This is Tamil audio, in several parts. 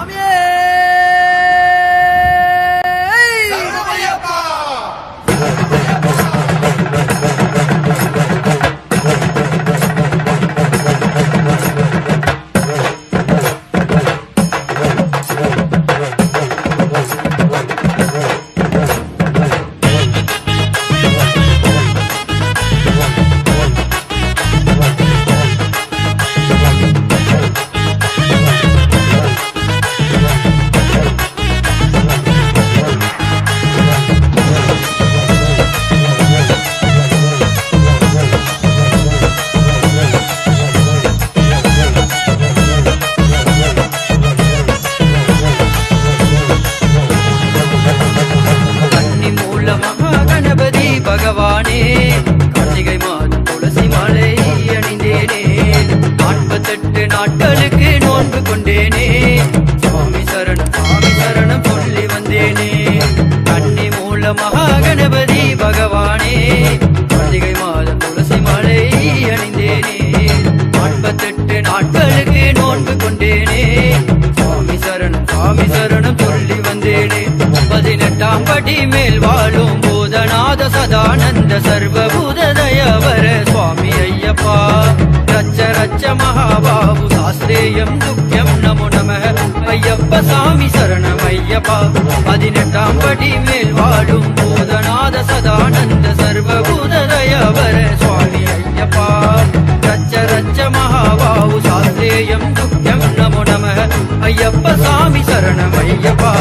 I'm here. தோன்று கொண்டேனே. சுவாமி சரணம் சுவாமி சரணம் சொல்லி வந்தேனே. கண்ணி மூல மகா கணபதி பகவானே. கார்த்திகை மாதம் துளசி மாலை அணிந்தேனே. நாற்பத்தெட்டு நாட்களுக்கு நோன்பு கொண்டேனே. சுவாமி சரணம் சுவாமி சரணம் சொல்லி வந்தேனே. பதினெட்டாம் படி மேல் வாழும் பூதநாத சதானந்த சர்வபூத தயவர சுவாமி ஐயப்பா. ரச்ச ரச்ச மகாபாபு சாஸ்திரேயம் துக்கியம் நமோ நம. ஐயப்ப சாமி சரணம் ஐயப்பா. பதினெட்டாம் படி மேல் வாழும் பூதநாத சதானந்த சர்வபூத தயவர சுவாமி ஐயப்பா. ரச்ச ரச்ச மகாபாவு சாத்தேயம் துக்கியம் நமோ நம. ஐயப்ப சாமி சரணம் ஐயப்பா.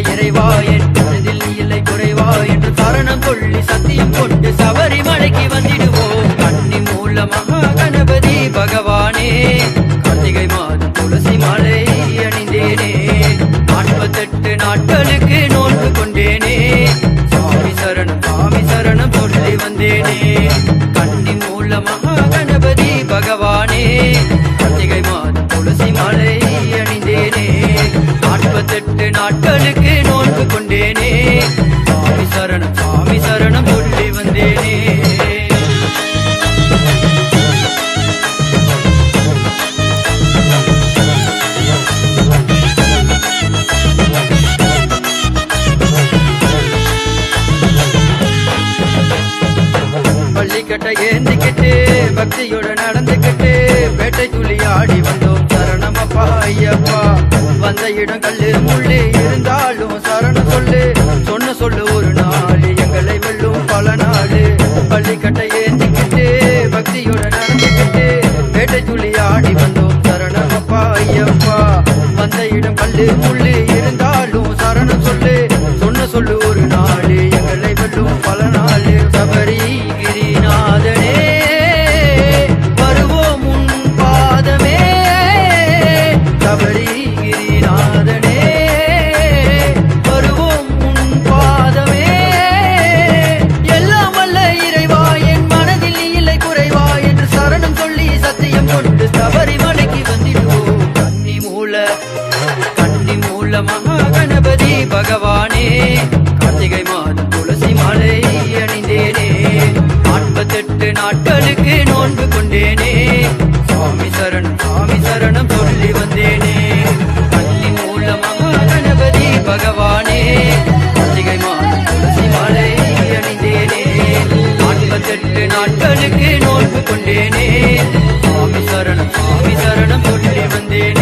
இறைவா என் இல்லை குறைவா என்று சரணம் சொல்லி சத்தியம் கொண்டு சபரிமலைக்கு வந்திடுவோம். கண்ணி மூல மகா கணபதி பகவானே கார்த்திகை மாதம் துளசி மாலை அணிந்தேனே. நாற்பத்தெட்டு நாட்களுக்கு நோன்பு கொண்டேனே. சுவாமி சரணம் சுவாமி சரணம் சொல்லி வந்தேனே. கண்ணி மூல மகா கணபதி பகவானே கார்த்திகை மாதம் துளசி மாலை அணிந்தேனே. நாற்பத்தெட்டு நாட்கள் கொண்டேனே. சுவாமி சரணம் சுவாமி சரணம் சொல்லி வந்தேனே. பள்ளிக்கட்டை ஏந்திக்கிட்டு பக்தியோட நடந்துக்கிட்டு பேட்டை துள்ளி ஆடி வந்தோம். சரணமப்பா ஐயப்பா. வந்த இடம் கல்லு முள்ளு இருந்தாலும் பேட்டை துள்ளி ஆடி வந்தோம் சரணமப்பா ஐயப்பா. வந்த இடம் கல்லு முள்ளு இருந்த உள்ள மகா கணபதி பகவானே. கார்த்திகை மாதம் துளசி மாலை அணிந்தேனே. நாற்பத்தெட்டு நாட்களுக்கு நோன்பு கொண்டேனே. சுவாமி சரணம் சுவாமி சரணம் சொல்லி வந்தேனே. பள்ளி மூல மகா கணபதி பகவானே. கார்த்திகை மாதம் துளசி மாலை அணிந்தேனே. நாற்பத்தெட்டு நாட்களுக்கு நோன்பு கொண்டேனே. சுவாமி சரணம் சுவாமி சரணம் சொல்லி வந்தேனே.